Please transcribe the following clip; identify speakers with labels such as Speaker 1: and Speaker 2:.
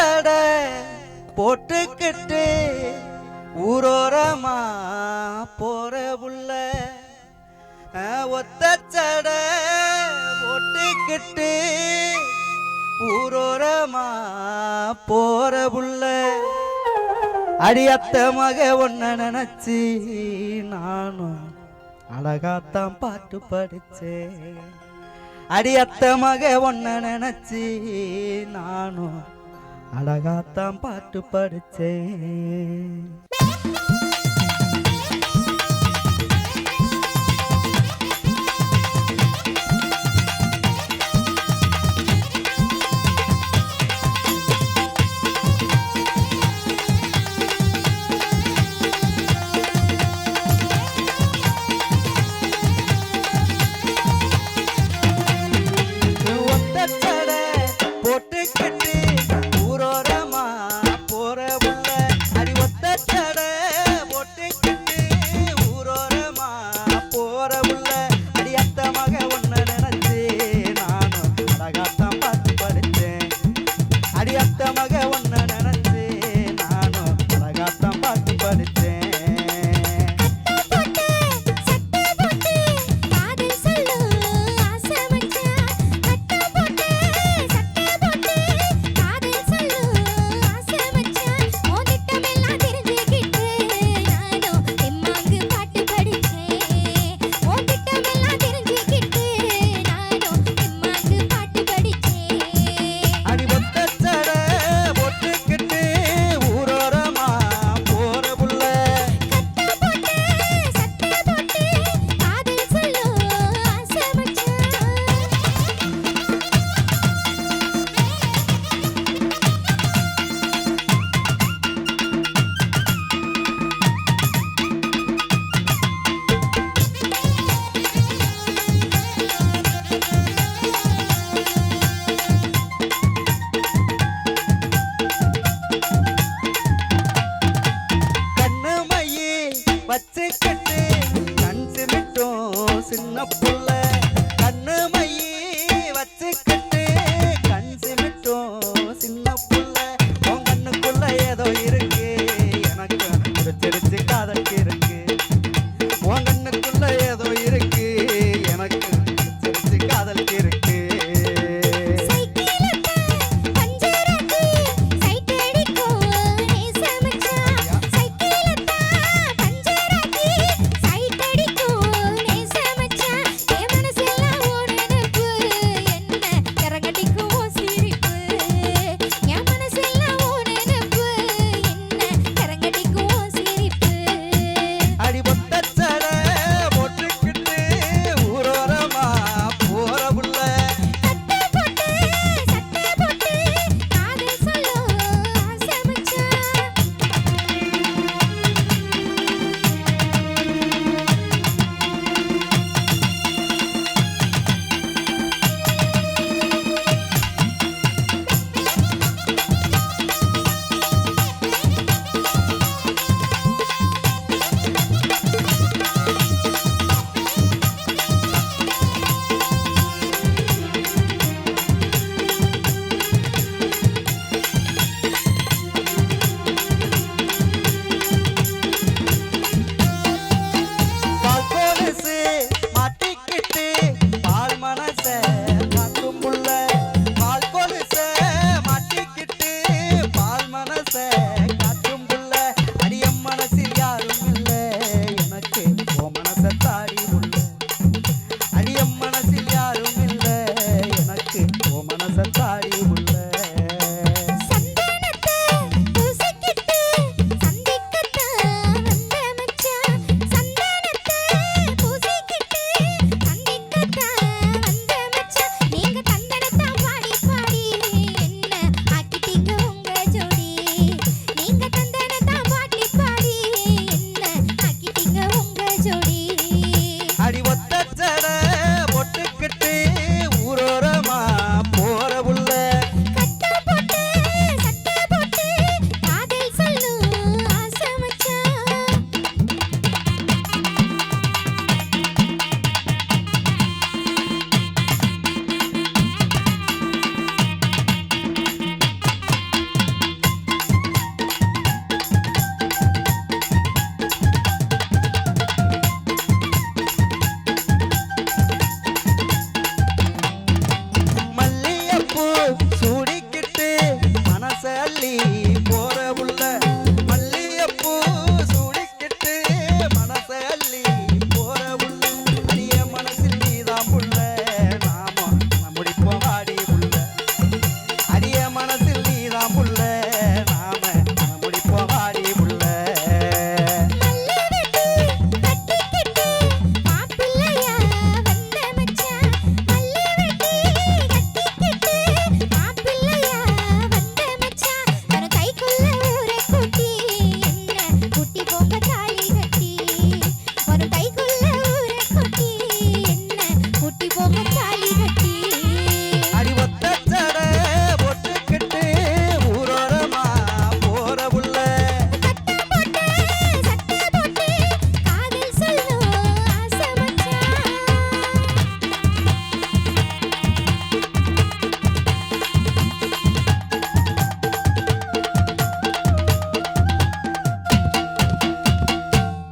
Speaker 1: சட போட்டுக்கிட்டு ஊரோரமா போற புள்ள ஒத்த சட போட்டுக்கிட்டு ஊரோரமா போற புள்ள அடியத்த மக ஒன்ன நினைச்சி நானும் அழகாத்தான் பாட்டு படிச்சேன். அடியத்த மக ஒன்ன நினைச்சி நானும் அழகாத்தான் பாட்டு படிச்சேன் ಭಗವನ್ನನ